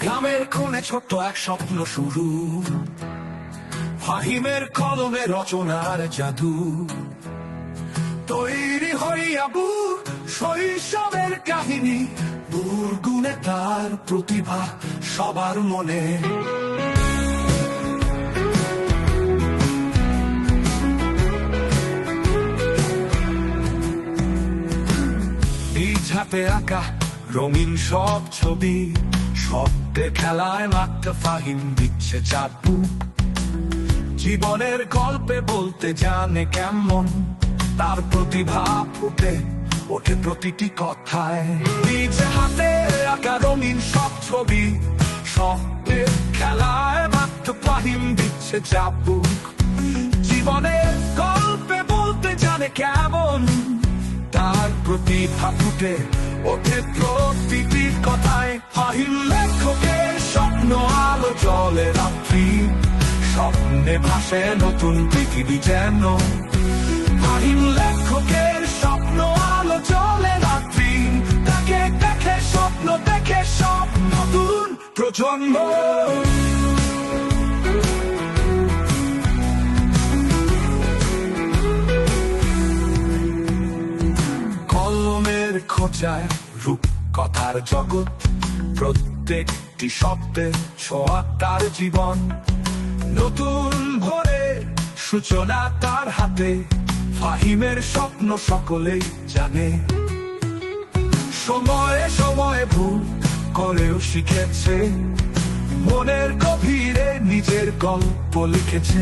গ্রামের কোণে ছোট্ট এক স্বপ্ন শুরু। ফাহিমের কলমে রচনার জাদু। তৈরি হইয়াবু শৈশবের কাহিনী, দুর্গুণে তার প্রতিভা সবার মনে। হাতে আঁকা রঙিন সব ছবি শব্দে খেলায় মাত্র ফাহিম দিচ্ছে চাপু জীবনের গল্পে বলতে জানে কেমন, তার প্রতিভা ফুটে ওঠে প্রতিটি কথায়। হাতে আঁকা রঙিন সব ছবি, শব্দে খেলায় মাত্র ফাহিম দিচ্ছে চাপুক জীবনের গল্পে বলতে জানে কেমন, তার প্রতিভা ফুটে ওঠে প্রতিটি কথায় স্বপ্ন, আলো স্বপ্নে নতুন পৃথিবী যেন। ফাহিম লেখকের স্বপ্ন, আলো, জলে রাত্রি। তাকে দেখে স্বপ্ন, দেখে সব নতুন প্রজন্ম। কলমের রূপ কথার জগৎ, প্রত্যেকটি শব্দে ছোঁয়া তার জীবন। নতুন ভোরে সূচনা তার হাতে, ফাহিমের স্বপ্ন সকলেই জানে। সময়ে সময়ে ভুল করেও শিখেছে, মনের গভীরে নিজের গল্প লিখেছে।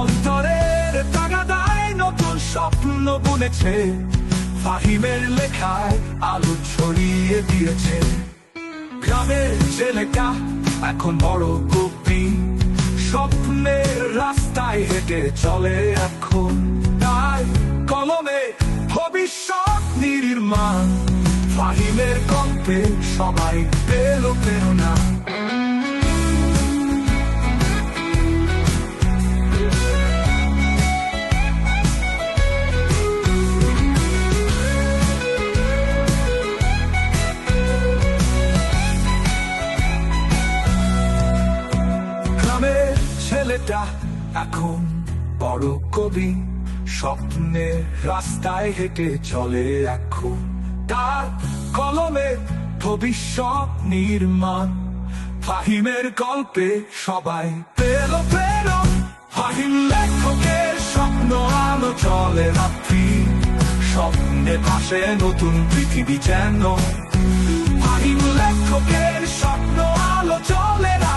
অন্তরের তাগাদায় নতুন স্বপ্ন বুনেছে ফাহিমের লেখায় আলো ছড়িয়ে দিয়েছে। গ্রামের ছেলেটা এখন বড় কবি স্বপ্নের রাস্তায় হেঁটে চলে এখন। তাই কলমে ভবিষ্যৎ নির্মাণ। ফাহিমের গল্পে সবাই পেল প্রেরণা। ছেলেটা এখন বড় কবি। স্বপ্নের রাস্তায় হেঁটে চলে এখন। তার কলমে ভবিষ্যৎ নির্মাণ। ফাহিমের গল্পে সবাই পেল পেল ফাহিম লেখকের স্বপ্ন আলো চলে রাত্রি। স্বপ্নে ভাসে নতুন পৃথিবী চেন ফাহিম লেখকের স্বপ্ন আলো চলে রাত্রি।